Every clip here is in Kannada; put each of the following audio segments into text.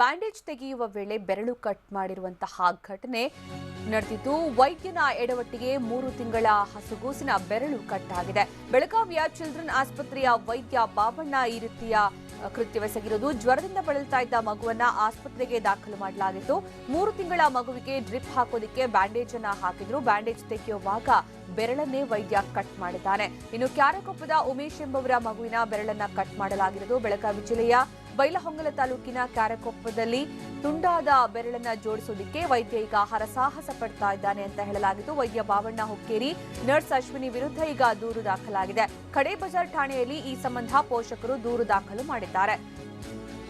ಬ್ಯಾಂಡೇಜ್ ತೆಗೆಯುವ ವೇಳೆ ಬೆರಳು ಕಟ್ ಮಾಡಿರುವಂತಹ ಘಟನೆ ನಡೆದಿದ್ದು, ವೈದ್ಯನ ಎಡವಟ್ಟಿಗೆ ಮೂರು ತಿಂಗಳ ಹಸುಗೂಸಿನ ಬೆರಳು ಕಟ್ ಆಗಿದೆ ಬೆಳಗಾವಿಯ ಚಿಲ್ಡ್ರನ್ ಆಸ್ಪತ್ರೆಯ ವೈದ್ಯ ಬಾಬಣ್ಣ ಈ ರೀತಿಯ ಕೃತ್ಯವೆಸಗಿರುವುದು ಜ್ವರದಿಂದ ಬಳಲ್ತಾ ಇದ್ದ ಮಗುವನ್ನ ಆಸ್ಪತ್ರೆಗೆ ದಾಖಲು ಮಾಡಲಾಗಿತ್ತು. ಮೂರು ತಿಂಗಳ ಮಗುವಿಗೆ ಡ್ರಿಪ್ ಹಾಕೋದಿಕ್ಕೆ ಬ್ಯಾಂಡೇಜ್ ಅನ್ನ ಹಾಕಿದ್ರು. ಬ್ಯಾಂಡೇಜ್ ತೆಗೆಯುವಾಗ ಬೆರಳನ್ನೇ ವೈದ್ಯ ಕಟ್ ಮಾಡಿದ್ದಾನೆ. ಇನ್ನು ಕ್ಯಾರಕೊಪ್ಪದ ಉಮೇಶ್ ಎಂಬವರ ಮಗುವಿನ ಬೆರಳನ್ನ ಕಟ್ ಮಾಡಲಾಗಿರುವುದು ಬೆಳಗಾವಿ ಜಿಲ್ಲೆಯ ಬೈಲಹೊಂಗಲ ತಾಲೂಕಿನ ಕ್ಯಾರಕೊಪ್ಪದಲ್ಲಿ ತುಂಡಾದ ಬೆರಳನ್ನ ಜೋಡಿಸೋದಿಕ್ಕೆ ವೈದ್ಯ ಈಗ ಹರಸಾಹಸ ಪಡ್ತಾ ಇದ್ದಾನೆ ಅಂತ ಹೇಳಲಾಗಿದ್ದು, ವೈದ್ಯ ಬಾವಣ್ಣ ಹುಕ್ಕೇರಿ, ನರ್ಸ್ ಅಶ್ವಿನಿ ವಿರುದ್ಧ ಈಗ ದೂರು ದಾಖಲಾಗಿದೆ. ಖಡೆ ಬಜಾರ್ ಠಾಣೆಯಲ್ಲಿ ಈ ಸಂಬಂಧ ಪೋಷಕರು ದೂರು ದಾಖಲು ಮಾಡಿದ್ದಾರೆ.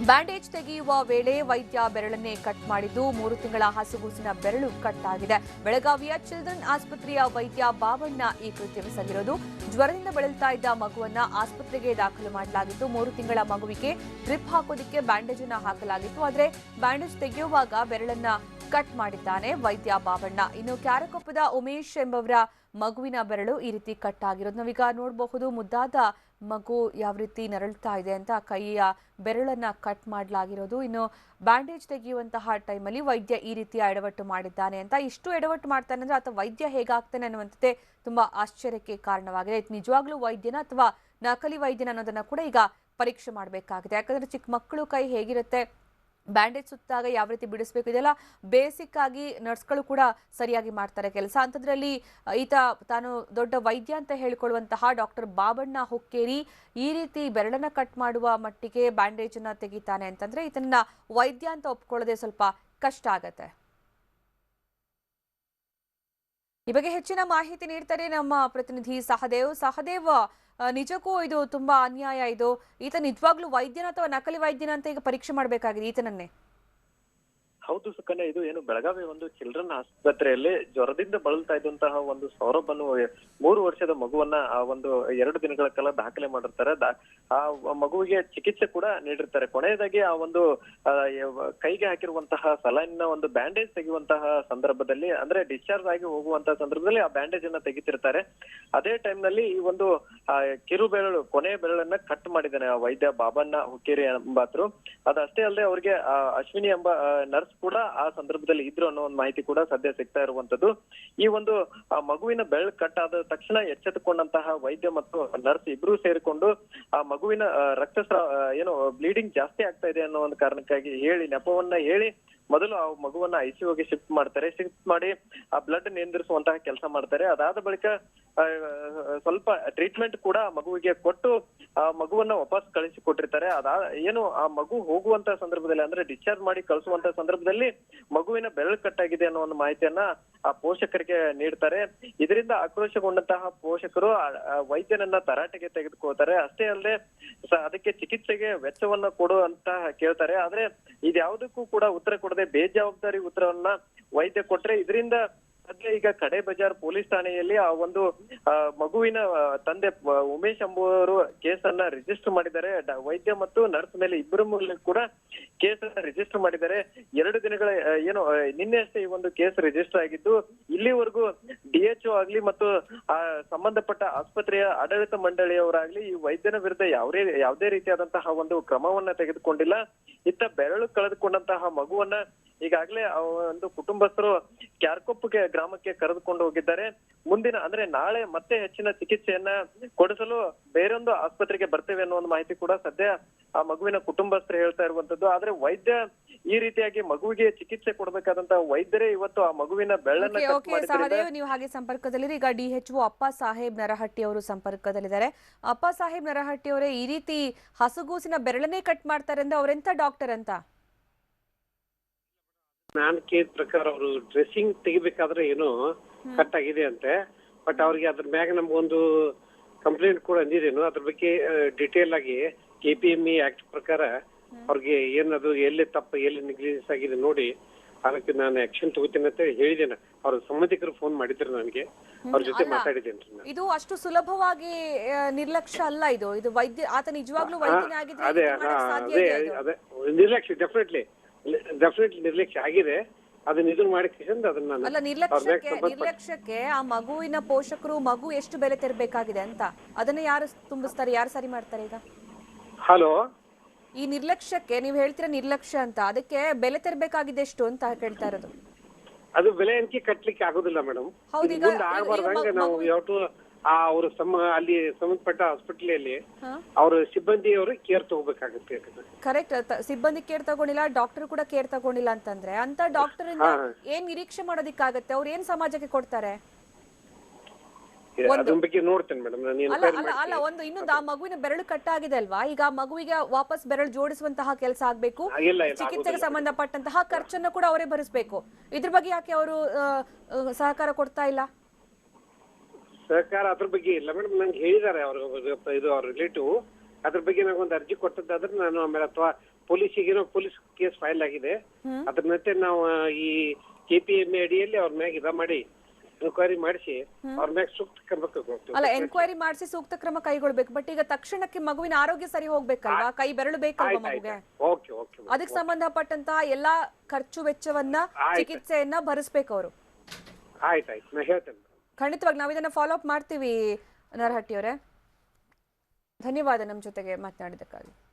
ಬ್ಯಾಂಡೇಜ್ ತೆಗೆಯುವ ವೇಳೆ ವೈದ್ಯ ಬೆರಳನ್ನೇ ಕಟ್ ಮಾಡಿದ್ದು ಮೂರು ತಿಂಗಳ ಹಸುಗೂಸಿನ ಬೆರಳು ಕಟ್ ಆಗಿದೆ ಬೆಳಗಾವಿಯ ಚಿಲ್ಡ್ರನ್ ಆಸ್ಪತ್ರೆಯ ವೈದ್ಯ ಬಾವಣ್ಣ ಈ ಕೃತ್ಯವೆಸಗಿರೋದು ಜ್ವರದಿಂದ ಬಳಲ್ತಾ ಇದ್ದ ಮಗುವನ್ನ ಆಸ್ಪತ್ರೆಗೆ ದಾಖಲು ಮಾಡಲಾಗಿತ್ತು. ಮೂರು ತಿಂಗಳ ಮಗುವಿಗೆ ಡ್ರಿಪ್ ಹಾಕೋದಿಕ್ಕೆ ಬ್ಯಾಂಡೇಜ್ ಅನ್ನ ಹಾಕಲಾಗಿತ್ತು. ಆದರೆ ಬ್ಯಾಂಡೇಜ್ ತೆಗೆಯುವಾಗ ಬೆರಳನ್ನ ಕಟ್ ಮಾಡಿದ್ದಾನೆ ವೈದ್ಯ ಬಾಬಣ್ಣ ಇನ್ನು ಕ್ಯಾರಕೊಪ್ಪದ ಉಮೇಶ್ ಎಂಬವರ ಮಗುವಿನ ಬೆರಳು ಈ ರೀತಿ ಕಟ್ ಆಗಿರೋದು. ನಾವೀಗ ನೋಡಬಹುದು ಮುದ್ದಾದ ಮಗು ಯಾವ ರೀತಿ ನರಳ್ತಾ ಇದೆ ಅಂತ ಕೈಯ ಬೆರಳನ್ನ ಕಟ್ ಮಾಡಲಾಗಿರೋದು. ಇನ್ನು ಬ್ಯಾಂಡೇಜ್ ತೆಗೆಯುವಂತಹ ಟೈಮಲ್ಲಿ ವೈದ್ಯ ಈ ರೀತಿಯ ಎಡವಟ್ಟು ಮಾಡಿದ್ದಾನೆ ಅಂತ. ಇಷ್ಟು ಎಡವಟ್ಟು ಮಾಡ್ತಾನೆ ಅಂದ್ರೆ ಅಥವಾ ವೈದ್ಯ ಹೇಗಾಗ್ತಾನೆ ಅನ್ನುವಂಥದ್ದೇ ತುಂಬಾ ಆಶ್ಚರ್ಯಕ್ಕೆ ಕಾರಣವಾಗಿದೆ. ನಿಜವಾಗ್ಲೂ ವೈದ್ಯನ ಅಥವಾ ನಕಲಿ ವೈದ್ಯನ ಅನ್ನೋದನ್ನ ಕೂಡ ಈಗ ಪರೀಕ್ಷೆ ಮಾಡಬೇಕಾಗಿದೆ. ಯಾಕಂದ್ರೆ ಚಿಕ್ಕ ಮಕ್ಕಳು ಕೈ ಹೇಗಿರುತ್ತೆ? ಬ್ಯಾಂಡೇಜ್ ಸುತ್ತಾಗ ಯಾವ ರೀತಿ ಬಿಡಿಸಬೇಕು? ಇದೆಲ್ಲ ಬೇಸಿಕ್ ಆಗಿ ನರ್ಸ್ಗಳು ಕೂಡ ಸರಿಯಾಗಿ ಮಾಡ್ತಾರೆ ಕೆಲಸ. ಅಂಥದ್ರಲ್ಲಿ ಈತ ತಾನು ದೊಡ್ಡ ವೈದ್ಯ ಅಂತ ಹೇಳಿಕೊಳ್ಳುವಂತಹ ಡಾಕ್ಟರ್ ಬಾಬಣ್ಣ ಹುಕ್ಕೇರಿ ಈ ರೀತಿ ಬೆರಳನ್ನ ಕಟ್ ಮಾಡುವ ಮಟ್ಟಿಗೆ ಬ್ಯಾಂಡೇಜ್ ತೆಗಿತಾನೆ ಅಂತಂದ್ರೆ ಇದನ್ನ ವೈದ್ಯ ಅಂತ ಒಪ್ಕೊಳ್ಳೋದೇ ಸ್ವಲ್ಪ ಕಷ್ಟ ಆಗತ್ತೆ. ಈ ಬಗ್ಗೆ ಹೆಚ್ಚಿನ ಮಾಹಿತಿ ನೀಡ್ತಾರೆ ನಮ್ಮ ಪ್ರತಿನಿಧಿ ಸಹದೇವ್. ಸಹದೇವ್ ನಿಜಕ್ಕೂ ಇದು ತುಂಬಾ ಅನ್ಯಾಯ. ಇದು ಈತ ನಿಜವಾಗ್ಲೂ ವೈದ್ಯನ ಅಥವಾ ನಕಲಿ ವೈದ್ಯನ ಅಂತ ಈಗ ಪರೀಕ್ಷೆ ಮಾಡಬೇಕಾಗಿದೆ ಈತನನ್ನೇ? ಹೌದು ಸುಕನ್ಯಾ, ಇದು ಏನು ಬೆಳಗಾವಿ ಒಂದು ಚಿಲ್ಡ್ರನ್ ಆಸ್ಪತ್ರೆಯಲ್ಲಿ ಜ್ವರದಿಂದ ಬಳಲ್ತಾ ಇದ್ದಂತಹ ಒಂದು ಸೌರಭನ್ನು ಮೂರು ವರ್ಷದ ಮಗುವನ್ನ ಆ ಒಂದು ಎರಡು ದಿನಗಳ ಕಾಲ ದಾಖಲೆ ಮಾಡಿರ್ತಾರೆ. ಆ ಮಗುವಿಗೆ ಚಿಕಿತ್ಸೆ ಕೂಡ ನೀಡಿರ್ತಾರೆ. ಕೊನೆಯದಾಗಿ ಆ ಒಂದು ಕೈಗೆ ಹಾಕಿರುವಂತಹ ಸಲೈನ್ ಒಂದು ಬ್ಯಾಂಡೇಜ್ ತೆಗೆಯುವಂತಹ ಸಂದರ್ಭದಲ್ಲಿ, ಅಂದ್ರೆ ಡಿಸ್ಚಾರ್ಜ್ ಆಗಿ ಹೋಗುವಂತಹ ಸಂದರ್ಭದಲ್ಲಿ ಆ ಬ್ಯಾಂಡೇಜ್ ಅನ್ನ ತೆಗಿತಿರ್ತಾರೆ. ಅದೇ ಟೈಮ್ನಲ್ಲಿ ಈ ಒಂದು ಕಿರು ಬೆರಳು ಕೊನೆಯ ಬೆರಳನ್ನ ಕಟ್ ಮಾಡಿದ್ದಾನೆ ಆ ವೈದ್ಯ ಬಾಬಣ್ಣ ಹುಕ್ಕೇರಿ ಎಂಬಾತರು. ಅದಷ್ಟೇ ಅಲ್ಲದೆ ಅವ್ರಿಗೆ ಅಶ್ವಿನಿ ಎಂಬ ನರ್ಸ್ ಕೂಡ ಆ ಸಂದರ್ಭದಲ್ಲಿ ಇದ್ರು ಅನ್ನೋ ಒಂದು ಮಾಹಿತಿ ಕೂಡ ಸದ್ಯ ಸಿಗ್ತಾ ಇರುವಂತದ್ದು. ಈ ಒಂದು ಮಗುವಿನ ಬೆಳ್ ಕಟ್ ಆದ ತಕ್ಷಣ ಎಚ್ಚೆತ್ತುಕೊಂಡಂತಹ ವೈದ್ಯ ಮತ್ತು ನರ್ಸ್ ಇಬ್ರು ಸೇರಿಕೊಂಡು, ಆ, ಮಗುವಿನ ರಕ್ತಸ್ರಾವ ಏನು ಬ್ಲೀಡಿಂಗ್ ಜಾಸ್ತಿ ಆಗ್ತಾ ಇದೆ ಅನ್ನೋ ಒಂದು ಕಾರಣಕ್ಕಾಗಿ ಹೇಳಿ, ನೆಪವನ್ನ ಹೇಳಿ, ಮೊದಲು ಆ ಮಗುವನ್ನ ಐಸಿಯುಗೆ ಶಿಫ್ಟ್ ಮಾಡ್ತಾರೆ. ಶಿಫ್ಟ್ ಮಾಡಿ, ಆ ಬ್ಲಡ್ ನಿಯಂತ್ರಿಸುವಂತಹ ಕೆಲಸ ಮಾಡ್ತಾರೆ. ಅದಾದ ಬಳಿಕ ಸ್ವಲ್ಪ ಟ್ರೀಟ್ಮೆಂಟ್ ಕೂಡ ಮಗುವಿಗೆ ಕೊಟ್ಟು, ಆ ಮಗುವನ್ನ ವಾಪಸ್ ಕಳಿಸಿ ಕೊಟ್ಟಿರ್ತಾರೆ ಅದ, ಏನು, ಆ ಮಗು ಹೋಗುವಂತ ಸಂದರ್ಭದಲ್ಲಿ ಅಂದ್ರೆ ಡಿಸ್ಚಾರ್ಜ್ ಮಾಡಿ ಕಳಿಸುವಂತ ಸಂದರ್ಭದಲ್ಲಿ ಮಗುವಿನ ಬೆರಳು ಕಟ್ಟಾಗಿದೆ ಅನ್ನೋ ಒಂದು ಮಾಹಿತಿಯನ್ನ ಆ ಪೋಷಕರಿಗೆ ನೀಡ್ತಾರೆ. ಇದರಿಂದ ಆಕ್ರೋಶಗೊಂಡಂತಹ ಪೋಷಕರು ವೈದ್ಯನನ್ನ ತರಾಟೆಗೆ ತೆಗೆದುಕೊಳ್ತಾರೆ. ಅಷ್ಟೇ ಅಲ್ಲದೆ ಅದಕ್ಕೆ ಚಿಕಿತ್ಸೆಗೆ ವೆಚ್ಚವನ್ನ ಕೊಡು ಅಂತ ಕೇಳ್ತಾರೆ. ಆದ್ರೆ ಇದ್ಯಾವುದಕ್ಕೂ ಕೂಡ ಉತ್ತರ ಕೊಡದೆ ಬೇಜವಾಬ್ದಾರಿ ಉತ್ತರವನ್ನ ವೈದ್ಯ ಕೊಟ್ರೆ ಇದರಿಂದ ಸದ್ಯ ಈಗ ಕಡೆ ಬಜಾರ್ ಪೊಲೀಸ್ ಠಾಣೆಯಲ್ಲಿ ಆ ಒಂದು ಮಗುವಿನ ತಂದೆ ಉಮೇಶ್ ಎಂಬುವರು ಕೇಸನ್ನ ರಿಜಿಸ್ಟರ್ ಮಾಡಿದ್ದಾರೆ. ವೈದ್ಯ ಮತ್ತು ನರ್ಸ್ ಮೇಲೆ ಇಬ್ಬರ ಮೂಲಕ ಕೂಡ ಕೇಸನ್ನ ರಿಜಿಸ್ಟರ್ ಮಾಡಿದ್ದಾರೆ. ಎರಡು ದಿನಗಳ ಏನು ಆ, ನಿನ್ನೆ ಅಷ್ಟೇ ಈ ಒಂದು ಕೇಸ್ ರಿಜಿಸ್ಟರ್ ಆಗಿದ್ದು ಇಲ್ಲಿವರೆಗೂ ಡಿಎಚ್ಒ ಆಗ್ಲಿ ಮತ್ತು ಆ ಸಂಬಂಧಪಟ್ಟ ಆಸ್ಪತ್ರೆಯ ಆಡಳಿತ ಮಂಡಳಿಯವರಾಗ್ಲಿ ಈ ವೈದ್ಯನ ವಿರುದ್ಧ ಯಾವುದೇ ಯಾವುದೇ ರೀತಿಯಾದಂತಹ ಒಂದು ಕ್ರಮವನ್ನ ತೆಗೆದುಕೊಂಡಿಲ್ಲ. ಇತ್ತ ಬೆರಳು ಕಳೆದುಕೊಂಡಂತಹ ಮಗುವನ್ನ ಈಗಾಗಲೇ ಒಂದು ಕುಟುಂಬಸ್ಥರು ಕ್ಯಾರ್ಕೊಪ್ಪಗೆ ಗ್ರಾಮಕ್ಕೆ ಕರೆದುಕೊಂಡು ಹೋಗಿದ್ದಾರೆ. ಮುಂದಿನ ಅಂದ್ರೆ ನಾಳೆ ಮತ್ತೆ ಹೆಚ್ಚಿನ ಚಿಕಿತ್ಸೆಯನ್ನ ಕೊಡಿಸಲು ಬೇರೊಂದು ಆಸ್ಪತ್ರೆಗೆ ಬರ್ತೇವೆ ಅನ್ನೋ ಒಂದು ಮಾಹಿತಿ ಕೂಡ ಸದ್ಯ ಆ ಮಗುವಿನ ಕುಟುಂಬಸ್ಥರು ಹೇಳ್ತಾ ಇರುವಂತದ್ದು ಆದ್ರೆ ವೈದ್ಯ ಈ ರೀತಿಯಾಗಿ ಮಗುವಿಗೆ ಚಿಕಿತ್ಸೆ ಕೊಡಬೇಕಾದಂತ ವೈದ್ಯರೇ ಇವತ್ತು ಆ ಮಗುವಿನ ಬೆಳ್ಳನ್ನ ಸಹದೇವ್ ನೀವು ಹಾಗೆ ಸಂಪರ್ಕದಲ್ಲಿರಿ. ಈಗ ಡಿ ಎಚ್ ಅಪ್ಪ ಸಾಹೇಬ್ ನರಹಟ್ಟಿ ಅವರು ಸಂಪರ್ಕದಲ್ಲಿದ್ದಾರೆ. ಅಪ್ಪ ಸಾಹೇಬ್ ನರಹಟ್ಟಿ ಅವರೇ ಈ ರೀತಿ ಹಸುಗೂಸಿನ ಬೆರಳನ್ನೇ ಕಟ್ ಮಾಡ್ತಾರೆ ಅಂದ್ರೆ ಅವರೆಂತ ಡಾಕ್ಟರ್ ಅಂತ? ನಾನು ಕೇಳಿದ ಪ್ರಕಾರ ಅವರು ಡ್ರೆಸ್ಸಿಂಗ್ ತೆಗಿಬೇಕಾದ್ರೆ ಏನೋ ಕಟ್ ಆಗಿದೆ ಅಂತೆ. ಬಟ್ ಅವ್ರಿಗೆ ಅದ್ರ ಮ್ಯಾಗ ನಮ್ಗೊಂದು ಕಂಪ್ಲೇಂಟ್ ಕೂಡ ಅಂದಿದೇನು. ಅದ್ರ ಬಗ್ಗೆ ಡಿಟೇಲ್ ಆಗಿ ಕೆ ಪಿ ಇ ಆಕ್ಟ್ ಪ್ರಕಾರ ಅವ್ರಿಗೆ ಏನದು ಎಲ್ಲಿ ತಪ್ಪು ಎಲ್ಲಿ ನೆಗ್ಲಿಜೆನ್ಸ್ ಆಗಿದೆ ನೋಡಿ ಅದಕ್ಕೆ ನಾನು ಆಕ್ಷನ್ ತಗೋತೀನಿ ಅಂತ ಹೇಳಿದ್ದೇನೆ. ಅವ್ರ ಸಂಬಂಧಿಕರು ಫೋನ್ ಮಾಡಿದ್ರು ನನಗೆ. ಅವ್ರ ಜೊತೆ. ಮಾತಾಡಿದ್ದೇನೆ ಇದು ಅಷ್ಟು ಸುಲಭವಾಗಿ ನಿರ್ಲಕ್ಷ್ಯ ಅಲ್ಲ ಇದು. ಇದು ವೈದ್ಯ ಆತ ನಿಜವಾಗ್ಲೂ ವೈದ್ಯನೇ ಆಗಿದ್ರೆ ಅದೇ? ಅದೇ ನಿರ್ಲಕ್ಷ್ಯ ಡೆಫಿನೆಟ್ಲಿ ಡೆಫಿನೆಟ್ಲಿ ನಿರ್ಲಕ್ಷ್ಯ ಆಗಿದೆ. ಅದನ್ನ ಇದನ್ನ ಮಾಡಿ ಅದನ್ನ ನಾನು ಅಲ್ಲ ನಿರ್ಲಕ್ಷ್ಯಕ್ಕೆ ನಿರ್ಲಕ್ಷ್ಯಕ್ಕೆ ಆ ಮಗುವಿನ ಪೋಷಕರು ಮಗು ಎಷ್ಟು ಬೆಲೆ ತೆರಬೇಕಾಗಿದೆ ಅಂತ. ಅದನ್ನ ಯಾರು ತುಂಬಿಸ್ತಾರೆ ಯಾರು ಸರಿ ಮಾಡ್ತಾರೆ ಈಗ? ಹಲೋ ಈ ನಿರ್ಲಕ್ಷ್ಯಕ್ಕೆ ನೀವು ಹೇಳ್ತೀರಾ ನಿರ್ಲಕ್ಷ್ಯ ಅಂತ ಅದಕ್ಕೆ ಬೆಲೆ ತೆರಬೇಕಾಗಿದೆ ಎಷ್ಟು ಅಂತ ಕೇಳ್ತಾ ಇರೋದು. ಅದು ಬೆಲೆ ಅಂಕಿ ಕಟ್ಲಿಕ್ಕೆ ಆಗೋದಿಲ್ಲ ಮೇಡಮ್ ಹೌದು, ಈಗ ಮುಂದೆ ಈಗ ಆಗಬಾರ್ದಂಗೆ ಮಗು- ನಾವು ಯಾವತ್ತು ಆ ಅವರು ಸಮ ಅಲ್ಲಿ ಸಂಬಂಧಪಟ್ಟ ಹಾಸ್ಪಿಟಲ್ ಅವರು ಸಿಬ್ಬಂದಿಯವರು ಕೇರ್ ತಗೋಬೇಕಾಗುತ್ತೆ ಕರೆಕ್ಟ್ ಸಿಬ್ಬಂದಿ ಕೇರ್ ತಗೊಂಡಿಲ್ಲ ಡಾಕ್ಟರ್ ಕೂಡ ಕೇರ್ ತಗೊಂಡಿಲ್ಲ ಅಂತಂದ್ರೆ ಅಂತ ಡಾಕ್ಟರ್ ಏನ್ ನಿರೀಕ್ಷೆ ಮಾಡೋದಿಕ್ಕಾಗತ್ತೆ? ಅವ್ರು ಏನ್ ಸಮಾಜಕ್ಕೆ ಕೊಡ್ತಾರೆ? ಅಲ್ಲ ಒಂದು ಇನ್ನೊಂದು ಆ ಮಗುವಿನ ಬೆರಳು ಕಟ್ಟಾಗಿದೆ ಅಲ್ವಾ? ಈಗ ಆ ಮಗುವಿಗೆ ವಾಪಸ್ ಬೆರಳು ಜೋಡಿಸುವಂತಹ ಕೆಲಸ ಆಗ್ಬೇಕು ಚಿಕಿತ್ಸೆಗೆ ಸಂಬಂಧಪಟ್ಟಂತಹ ಖರ್ಚನ್ನು ಕೂಡ ಅವರೇ ಭರಿಸಬೇಕು. ಇದ್ರ ಬಗ್ಗೆ ಯಾಕೆ ಅವರು ಸಹಕಾರ ಕೊಡ್ತಾ ಇಲ್ಲ? ಸಹಕಾರ ಅದ್ರ ಬಗ್ಗೆ ಇಲ್ಲ. ಮೇಡಮ್ ನಂಗೆ ಹೇಳಿದ್ದಾರೆ ಅವರು ಇದು ಅವ್ರ ರಿಲೇಟಿವ್. ಅದ್ರ ಬಗ್ಗೆ ನಂಗೆ ಒಂದು ಅರ್ಜಿ ಕೊಟ್ಟದ್ದಾದ್ರೆ ನಾನು ಆಮೇಲೆ ಅಥವಾ ಪೊಲೀಸಿಗೇನೋ ಪೊಲೀಸ್ ಕೇಸ್ ಫೈಲ್ ಆಗಿದೆ. ಅದ್ರ ಮತ್ತೆ ನಾವು ಈ ಕೆ ಪಿ ಎಂ ಅಡಿಯಲ್ಲಿ ಅವ್ರ ಮ್ಯಾಗ ಇದ ಮಾಡಿ ಎನ್ಕ್ವೈರಿ ಮಾಡಿಸಿ ಅವ್ರ ಮ್ಯಾಗ ಸೂಕ್ತ ಕ್ರಮ ಕೈಗೊಳ್ತೀವಿ. ಅಲ್ಲ ಎನ್ಕ್ವೈರಿ ಮಾಡಿಸಿ ಸೂಕ್ತ ಕ್ರಮ ಕೈಗೊಳ್ಬೇಕು. ಬಟ್ ಈಗ ತಕ್ಷಣಕ್ಕೆ ಮಗುವಿನ ಆರೋಗ್ಯ ಸರಿ ಹೋಗ್ಬೇಕಲ್ವಾ? ಕೈ ಬೆರಳು ಬೇಕಲ್ವಾ ಮಗುಗೆ? ಓಕೆ ಓಕೆ ಅದಕ್ಕೆ ಸಂಬಂಧಪಟ್ಟಂತಹ ಎಲ್ಲಾ ಖರ್ಚು ವೆಚ್ಚವನ್ನ ಚಿಕಿತ್ಸೆಯನ್ನ ಭರಿಸ್ಬೇಕು ಅವರು. ಆಯ್ತಾಯ್ತು ಆಯ್ತು. ನಾ ಹೇಳ್ತೇನೆ. ಖಂಡಿತವಾಗಿ ನಾವು ಇದನ್ನ ಫಾಲೋ ಅಪ್ ಮಾಡ್ತೀವಿ ನರಹಟ್ಟಿಯವರೇ. ಧನ್ಯವಾದ ನಮ್ಮ ಜೊತೆಗೆ ಮಾತನಾಡಿದ್ದಕ್ಕಾಗಿ.